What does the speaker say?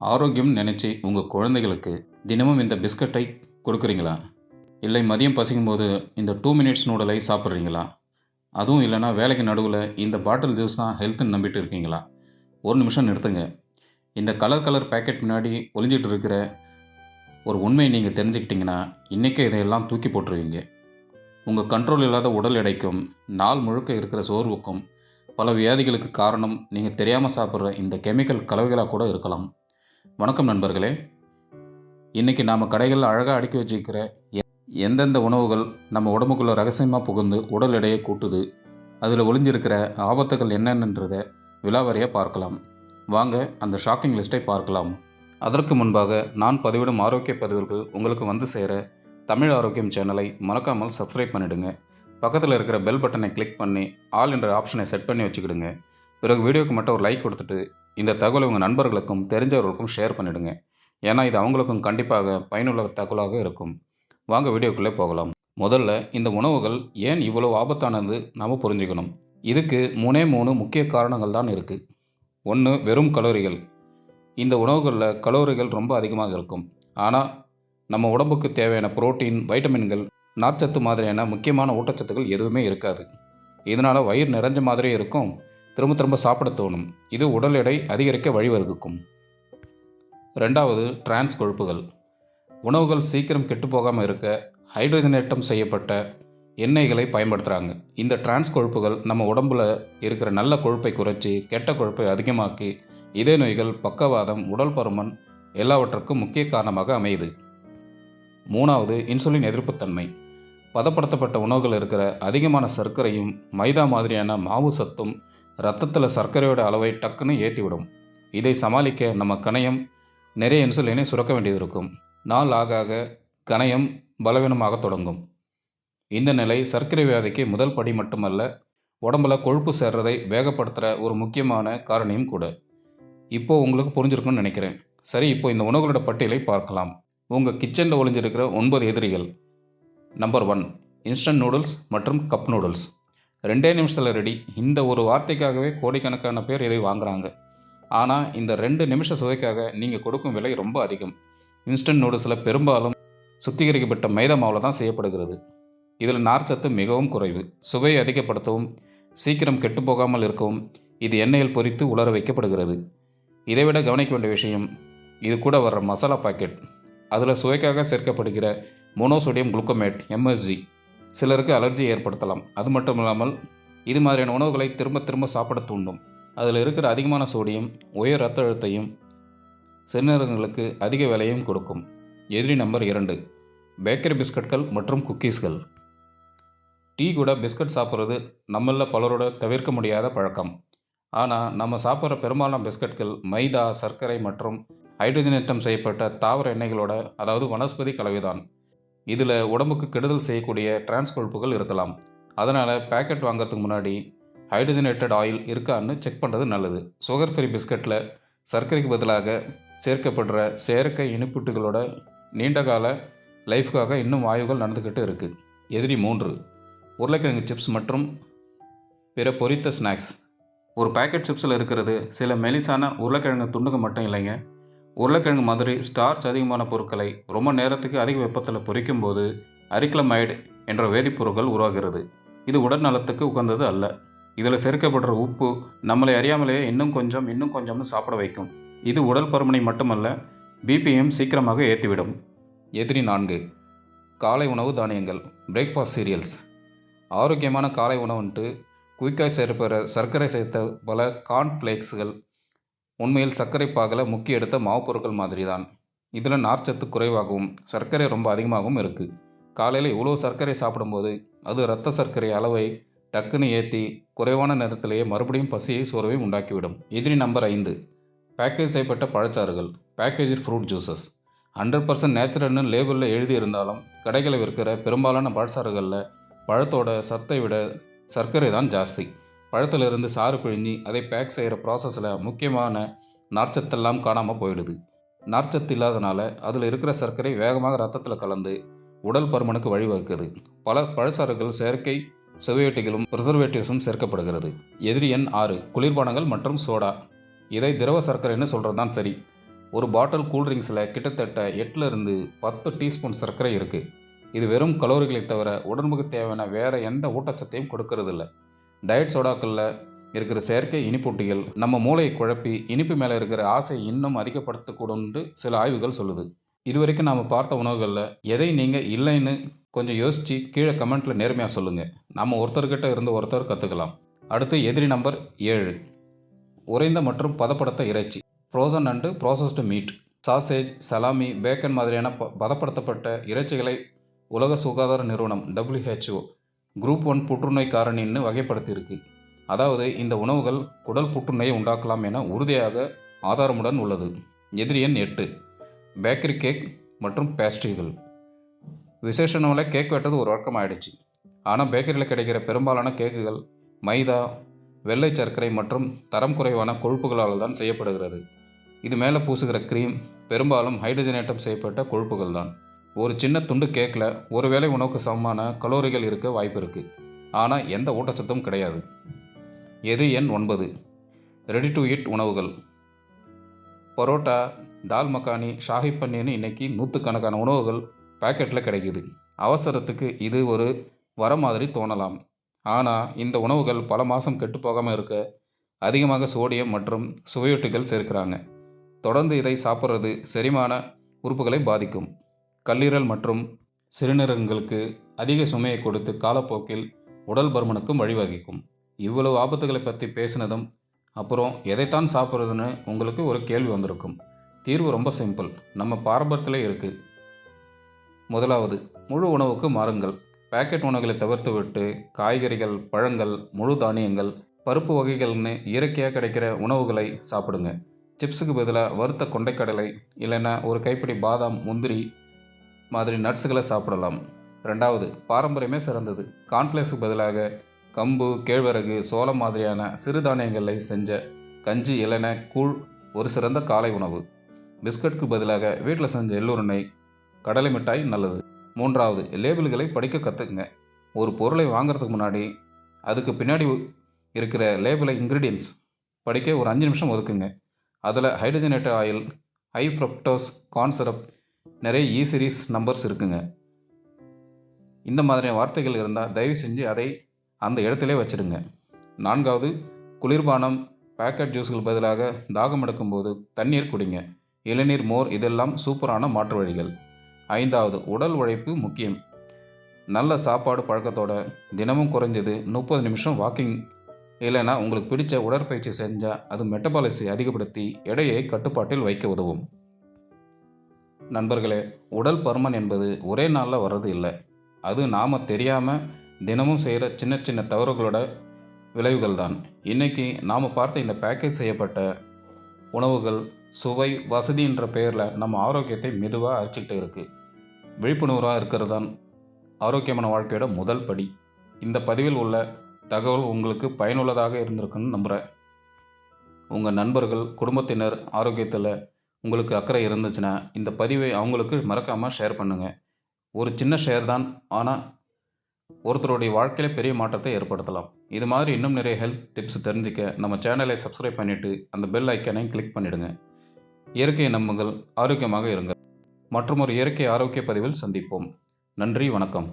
ஆரோக்கியம் நினச்சி உங்கள் குழந்தைகளுக்கு தினமும் இந்த பிஸ்கட்டை கொடுக்குறீங்களா? இல்லை மதியம் பசிக்கும் போது இந்த டூ மினிட்ஸ் நூடலை சாப்பிட்றீங்களா? அதுவும் இல்லைன்னா வேலைக்கு நடுவில் இந்த பாட்டில் ஜூஸ் தான் ஹெல்த்துன்னு நம்பிட்டு இருக்கீங்களா? ஒரு நிமிஷம் நிறுத்துங்க. இந்த கலர் கலர் பேக்கெட் முன்னாடி ஒளிஞ்சிட்டு இருக்கிற ஒரு உண்மையை நீங்கள் தெரிஞ்சுக்கிட்டிங்கன்னா இன்றைக்கே இதையெல்லாம் தூக்கி போட்டுருவீங்க. உங்கள் கண்ட்ரோல் இல்லாத உடல் எடைக்கும் நாள் முழுக்க இருக்கிற சோர்வுக்கும் பல வியாதிகளுக்கு காரணம் நீங்கள் தெரியாமல் சாப்பிட்ற இந்த கெமிக்கல் கலவைகளாக கூட இருக்கலாம். வணக்கம் நண்பர்களே. இன்றைக்கி நாம் கடைகளில் அழகாக அடுக்கி வச்சிருக்கிற எ- எந்தெந்த உணவுகள் நம்ம உடம்புக்குள்ளே ரகசியமாக புகுந்து உடல் எடையை கூட்டுது அதில் ஒளிஞ்சிருக்கிற ஆபத்துகள் என்னென்னன்றதை விலாவரியாக பார்க்கலாம். வாங்க அந்த ஷாக்கிங் லிஸ்ட்டை பார்க்கலாம். அதற்கு முன்பாக நான் பதிவிடும் ஆரோக்கிய பதிவுகள் உங்களுக்கு வந்து சேர தமிழ் ஆரோக்கியம் சேனலை மறக்காமல் சப்ஸ்கிரைப் பண்ணிவிடுங்க பக்கத்தில் இருக்கிற பெல் பட்டனை கிளிக் பண்ணி ஆல் என்ற ஆப்ஷனை செட் பண்ணி வச்சுக்கிடுங்க. பிறகு வீடியோக்கு மட்டும் ஒரு லைக் கொடுத்துட்டு இந்த தகவலை உங்கள் நண்பர்களுக்கும் தெரிஞ்சவர்களுக்கும் ஷேர் பண்ணிவிடுங்க ஏன்னா இது அவங்களுக்கும் கண்டிப்பாக பயனுள்ள தகவலாக இருக்கும். வாங்க வீடியோக்குள்ளே போகலாம். முதல்ல இந்த உணவுகள் ஏன் இவ்வளோ ஆபத்தானது நாம் புரிஞ்சுக்கணும். இதுக்கு மூணே மூணு முக்கிய காரணங்கள் தான் இருக்குது ஒன்று வெறும் கலோரிகள். இந்த உணவுகளில் கலோரிகள் ரொம்ப அதிகமாக இருக்கும். ஆனால் நம்ம உடம்புக்கு தேவையான புரோட்டீன் வைட்டமின்கள் நார்ச்சத்து மாதிரியான முக்கியமான ஊட்டச்சத்துக்கள் எதுவுமே இருக்காது. இதனால் வயிறு நிறைஞ்ச மாதிரியே இருக்கும். திரும்ப திரும்ப சாப்பிட தோணும். இது உடல் எடை அதிகரிக்க வழிவகுக்கும். ரெண்டாவது டிரான்ஸ் கொழுப்புகள். உணவுகள் சீக்கிரம் கெட்டுப்போகாமல் இருக்க ஹைட்ரஜனேற்றம் செய்யப்பட்ட எண்ணெய்களை பயன்படுத்துகிறாங்க இந்த டிரான்ஸ் கொழுப்புகள் நம்ம உடம்பில் இருக்கிற நல்ல கொழுப்பை குறைச்சி கெட்ட கொழுப்பை அதிகமாக்கி இதய நோய்கள் பக்கவாதம் உடல் பருமன் எல்லாவற்றுக்கும் முக்கிய காரணமாக அமையுது. மூணாவது இன்சுலின் எதிர்ப்புத்தன்மை. பதப்படுத்தப்பட்ட உணவுகள் இருக்கிற அதிகமான சர்க்கரையும் மைதா மாதிரியான மாவு சத்தும் ரத்தத்தில் சர்க்கரையோட அளவை டக்குன்னு ஏற்றிவிடும் இதை சமாளிக்க நம்ம கணையம் நிறைய இன்சுலினை சுரக்க வேண்டியது இருக்கும் நாள் ஆக ஆக கணையம் பலவீனமாக தொடங்கும். இந்த நிலை சர்க்கரை வியாதிக்கு முதல் படி மட்டுமல்ல உடம்புல கொழுப்பு சேர்றதை வேகப்படுத்துகிற ஒரு முக்கியமான காரணியும் கூட. இப்போது உங்களுக்கு புரிஞ்சிருக்குன்னு நினைக்கிறேன். சரி இப்போ இந்த உணவுகளோட பட்டியலை பார்க்கலாம். உங்கள் கிச்சனில் ஒளிஞ்சிருக்கிற ஒன்பது எதிரிகள். நம்பர் ஒன் இன்ஸ்டன்ட் நூடுல்ஸ் மற்றும் கப் நூடுல்ஸ். ரெண்டே நிமிஷத்தில் ரெடி இந்த ஒரு வார்த்தைக்காகவே கோடிக்கணக்கான பேர் இதை வாங்குறாங்க. ஆனால் இந்த ரெண்டு நிமிஷ சுவைக்காக நீங்கள் கொடுக்கும் விலை ரொம்ப அதிகம். இன்ஸ்டன்ட் நூடுல்ஸில் பெரும்பாலும் சுத்திகரிக்கப்பட்ட மைதா மாவில் தான் செய்யப்படுகிறது. இதில் நார்ச்சத்து மிகவும் குறைவு. சுவையை அதிகப்படுத்தவும் சீக்கிரம் கெட்டு போகாமல் இருக்கவும் இது எண்ணெயில் பொரித்து உலர வைக்கப்படுகிறது. இதைவிட கவனிக்க வேண்டிய விஷயம் இது கூட வர்ற மசாலா பாக்கெட் அதில் சுவைக்காக சேர்க்கப்படுகிற மோனோசோடியம் குளுக்கோமேட் எம்எஸ்ஜி சிலருக்கு அலர்ஜி ஏற்படுத்தலாம். அது மட்டும் இல்லாமல் இது மாதிரியான உணவுகளை திரும்ப திரும்ப சாப்பிட தூண்டும். அதில் இருக்கிற அதிகமான சோடியம் உயர் ரத்த அழுத்தையும் சிறுநீரகங்களுக்கு அதிக விலையும் கொடுக்கும். எதிரி நம்பர் இரண்டு பேக்கரி பிஸ்கட்கள் மற்றும் குக்கீஸ்கள் டீ கூட பிஸ்கட் சாப்பிட்றது நம்மள பலரோட தவிர்க்க முடியாத பழக்கம். ஆனால் நம்ம சாப்பிட்ற பெரும்பாலான பிஸ்கட்கள் மைதா சர்க்கரை மற்றும் ஹைட்ரஜனேற்றம் செய்யப்பட்ட தாவர எண்ணெய்களோட அதாவது வனஸ்பதி கலவைதான். இதில் உடம்புக்கு கெடுதல் செய்யக்கூடிய டிரான்ஸ் கொழுப்புகள் இருக்கலாம். அதனால் பேக்கெட் வாங்குறதுக்கு முன்னாடி ஹைட்ரஜனேட்டட் ஆயில் இருக்கான்னு செக் பண்ணுறது நல்லது. சுகர் ஃப்ரீ பிஸ்கட்டில் சர்க்கரைக்கு பதிலாக சேர்க்கப்படுற செயற்கை இனிப்புட்டுகளோட நீண்டகால லைஃப்காக இன்னும் ஆய்வுகள் நடந்துக்கிட்டு இருக்குது எதிரி மூன்று உருளைக்கிழங்கு சிப்ஸ் மற்றும் பிற பொரித்த ஸ்நாக்ஸ் ஒரு பாக்கெட் சிப்ஸில் இருக்கிறது சில மெலிசான உருளைக்கிழங்கு துண்டுங்க மட்டும் இல்லைங்க. உருளைக்கிழங்கு மாதிரி ஸ்டார்ச் அதிகமான பொருட்களை ரொம்ப நேரத்துக்கு அதிக வெப்பத்தில் பொரிக்கும் போது அரிக்ளமைடு என்ற வேதிப்பொருட்கள் உருவாகிறது. இது உடல் நலத்துக்கு உகந்தது அல்ல. இதில் சேர்க்கப்படுற உப்பு நம்மளை அறியாமலேயே இன்னும் கொஞ்சம் இன்னும் கொஞ்சம்னு சாப்பிட வைக்கும். இது உடல் பருமனை மட்டுமல்ல பிபிஎம் சீக்கிரமாக ஏற்றிவிடும் எதிரி நான்கு. காலை உணவு தானியங்கள். பிரேக்ஃபாஸ்ட் சீரியல்ஸ் ஆரோக்கியமான காலை உணவுன்ட்டு குயிக்காக சேர்ப்பற சர்க்கரை சேர்த்த பல கார்ன்ஃப்ளேக்ஸுகள் உண்மையில் சர்க்கரை பாகில் முக்கிய எடுத்த மாவு பொருட்கள் மாதிரி தான் இதில் நார்ச்சத்து குறைவாகவும் சர்க்கரை ரொம்ப அதிகமாகவும் இருக்குது காலையில் இவ்வளோ சர்க்கரை சாப்பிடும்போது அது இரத்த சர்க்கரை அளவை டக்குன்னு ஏற்றி குறைவான நேரத்திலேயே மறுபடியும் பசியை சோர்வை உண்டாக்கிவிடும். எதிரி நம்பர் ஐந்து. பேக்கேஜ் செய்யப்பட்ட பழச்சாறுகள். Package fruit juices hundred percent நேச்சுரல்னு லேபிளில் எழுதியிருந்தாலும் கடைகளில் விற்கிற பெரும்பாலான பழச்சாறுகளில் பழத்தோட சத்தை விட சர்க்கரை தான் ஜாஸ்தி. பழத்திலிருந்து சாறு பிழிஞ்சி அதை பேக் செய்கிற ப்ராசஸில் முக்கியமான நார்ச்சத்தெல்லாம் காணாமல் போயிடுது. நார்ச்சத்து இல்லாதனால அதில் இருக்கிற சர்க்கரை வேகமாக ரத்தத்தில் கலந்து உடல் பருமனுக்கு வழிவகுக்குது. பல பழச்சாறுகள் செயற்கை சுவையொட்டிகளும் ப்ரிசர்வேட்டிவ்ஸும் சேர்க்கப்படுகிறது. எதிரி எண் ஆறு குளிர்பானங்கள் மற்றும் சோடா. இதை திரவ சர்க்கரைன்னு சொல்கிறது தான் சரி. ஒரு பாட்டில் கூல்ட்ரிங்க்ஸில் கிட்டத்தட்ட எட்டுலேருந்து பத்து டீஸ்பூன் சர்க்கரை இருக்குது இது வெறும் கலோரிகளை தவிர உடம்புக்கு தேவையான வேறு எந்த ஊட்டச்சத்தையும் கொடுக்கறதில்ல. டயட் சோடாக்களில் இருக்கிற செயற்கை இனிப்பூட்டிகள் நம்ம மூளையை குழப்பி இனிப்பு மேலே இருக்கிற ஆசை இன்னும் அதிகப்படுத்தக்கூடும்னு சில ஆய்வுகள் சொல்லுது. இதுவரைக்கும் நாம் பார்த்த உணவுகளில் எதை நீங்கள் இல்லைன்னு கொஞ்சம் யோசித்து கீழே கமெண்ட்டில் நேர்மையாக சொல்லுங்கள் நம்ம ஒருத்தர்கிட்ட இருந்து ஒருத்தர் கற்றுக்கலாம் அடுத்து எதிரி நம்பர் ஏழு. உறைந்த மற்றும் பதப்படுத்த இறைச்சி. Frozen and processed meat sausage salami bacon மாதிரியான ப பதப்படுத்தப்பட்ட இறைச்சிகளை உலக சுகாதார நிறுவனம் டபிள்யூஹெச்ஓ குரூப் ஒன் புற்றுநோய் காரணின்னு வகைப்படுத்தியிருக்கு. அதாவது இந்த உணவுகள் குடல் புற்றுநோயை உண்டாக்கலாம் என உறுதியாக ஆதாரமுடன் உள்ளது. எதிரி எண் எட்டு பேக்கரி கேக் மற்றும் பேஸ்ட்ரிகள். விசேஷ கேக் வெட்டது ஒரு வழக்கம் ஆயிடுச்சு ஆனால் பேக்கரியில் கிடைக்கிற பெரும்பாலான கேக்குகள் மைதா வெள்ளை சர்க்கரை மற்றும் தரம் குறைவான கொழுப்புகளால் தான் செய்யப்படுகிறது. இது மேலே பூசுகிற க்ரீம் பெரும்பாலும் ஹைட்ரஜனேட்டம் செய்யப்பட்ட கொழுப்புகள் தான். ஒரு சின்ன துண்டு கேக்கில் ஒரு வேளை உணவுக்கு சமமான கலோரிகள் இருக்க வாய்ப்பு இருக்குது ஆனால் எந்த ஊட்டச்சத்தும் கிடையாது. எது எண் ஒன்பது? ரெடி டு இட் உணவுகள். பரோட்டா தால் மக்கானி ஷாஹி பன்னீர்னு இன்றைக்கி நூற்றுக்கணக்கான உணவுகள் பாக்கெட்டில் கிடைக்குது. அவசரத்துக்கு இது ஒரு வர மாதிரி தோணலாம். ஆனால் இந்த உணவுகள் பல மாதம் கெட்டு போகாமல் இருக்க அதிகமாக சோடியம் மற்றும் சுவையொட்டுகள் சேர்க்கிறாங்க. தொடர்ந்து இதை சாப்பிட்றது செரிமான உறுப்புகளை பாதிக்கும். கல்லீரல் மற்றும் சிறுநீரகங்களுக்கு அதிக சுமையை கொடுத்து காலப்போக்கில் உடல் பருமனுக்கும் வழிவகுக்கும். இவ்வளவு ஆபத்துகளை பற்றி பேசினதும் அப்புறம் எதைத்தான் சாப்பிட்றதுன்னு உங்களுக்கு ஒரு கேள்வி வந்திருக்கும். தீர்வு ரொம்ப சிம்பிள் நம்ம பாரம்பரியத்தில் இருக்குது முதலாவது முழு உணவுக்கு மாறுங்கள். பேக்கெட் உணவுகளை தவிர்த்து விட்டு காய்கறிகள் பழங்கள் முழு தானியங்கள் பருப்பு வகைகள்னு இயற்கையாக கிடைக்கிற உணவுகளை சாப்பிடுங்க. சிப்ஸுக்கு பதிலாக வறுத்த கொண்டைக்கடலை இல்லைன்னா ஒரு கைப்பிடி பாதாம் முந்திரி மாதிரி நட்ஸுகளை சாப்பிடலாம். ரெண்டாவது பாரம்பரியமே சிறந்தது. கான்ஃப்ளேக்ஸுக்கு பதிலாக கம்பு கேழ்வரகு சோளம் மாதிரியான சிறுதானியங்களை செஞ்ச கஞ்சி இல்லைன்னா கூழ் ஒரு சிறந்த காலை உணவு. பிஸ்கட்க்கு பதிலாக வீட்டில் செஞ்ச எள்ளுருண்டை கடலை மிட்டாய் நல்லது. மூன்றாவது லேபிள்களை படிக்க கற்றுக்குங்க ஒரு பொருளை வாங்குறதுக்கு முன்னாடி அதுக்கு பின்னாடி இருக்கிற லேபிளை இன்க்ரீடியன்ஸ் படிக்க ஒரு அஞ்சு நிமிஷம் ஒதுக்குங்க. அதில் hydrogenated oil high fructose corn syrup நிறைய இ சீரீஸ் நம்பர்ஸ் இருக்குங்க. இந்த மாதிரியான வார்த்தைகள் இருந்தால் தயவு செஞ்சு அதை அந்த இடத்துல வச்சிடுங்க நான்காவது குளிர்பானம் பேக்கெட் ஜூஸ்கள் பதிலாக தாகம் எடுக்கும்போது தண்ணீர் குடிங்க. இளநீர் மோர் இதெல்லாம் சூப்பரான மாற்று வழிகள். ஐந்தாவது உடல் உழைப்பு முக்கியம். நல்ல சாப்பாடு பழக்கத்தோட தினமும் குறைஞ்சது முப்பது நிமிஷம் வாக்கிங் இல்லைன்னா உங்களுக்கு பிடிச்ச உடற்பயிற்சி செஞ்சால் அது மெட்டபாலிசி அதிகப்படுத்தி எடையை கட்டுப்பாட்டில் வைக்க உதவும். நண்பர்களே உடல் பருமன் என்பது ஒரே நாளில் வர்றது இல்லை. அது நாம் தெரியாமல் தினமும் செய்கிற சின்ன சின்ன தவறுகளோட விளைவுகள் தான். இன்றைக்கி நாம் பார்த்த இந்த பேக்கேஜ் செய்யப்பட்ட உணவுகள் சுவை வசதின்ற பெயரில் நம்ம ஆரோக்கியத்தை மெதுவாக அரிச்சிக்கிட்டு இருக்குது விழிப்புணர்வாக இருக்கிறது தான் ஆரோக்கியமான வாழ்க்கையோட முதல் படி. இந்த பதிவில் உள்ள தகவல் உங்களுக்கு பயனுள்ளதாக இருந்திருக்குன்னு நம்புகிறேன் உங்கள் நண்பர்கள் குடும்பத்தினர் ஆரோக்கியத்தில் உங்களுக்கு அக்கறை இருந்துச்சுன்னா இந்த பதிவை அவங்களுக்கு மறக்காமல் ஷேர் பண்ணுங்கள் ஒரு சின்ன ஷேர் தான் ஆனால் ஒருத்தருடைய வாழ்க்கையில் பெரிய மாற்றத்தை ஏற்படுத்தலாம். இது மாதிரி இன்னும் நிறைய ஹெல்த் டிப்ஸ் தெரிஞ்சுக்க நம்ம சேனலை சப்ஸ்கிரைப் பண்ணிவிட்டு அந்த பெல் ஐக்கனையும் கிளிக் பண்ணிவிடுங்க இயற்கையை நம்புங்கள் ஆரோக்கியமாக இருங்கள். மற்றும் ஒரு இயற்கை ஆரோக்கிய பதிவில் சந்திப்போம். நன்றி வணக்கம்.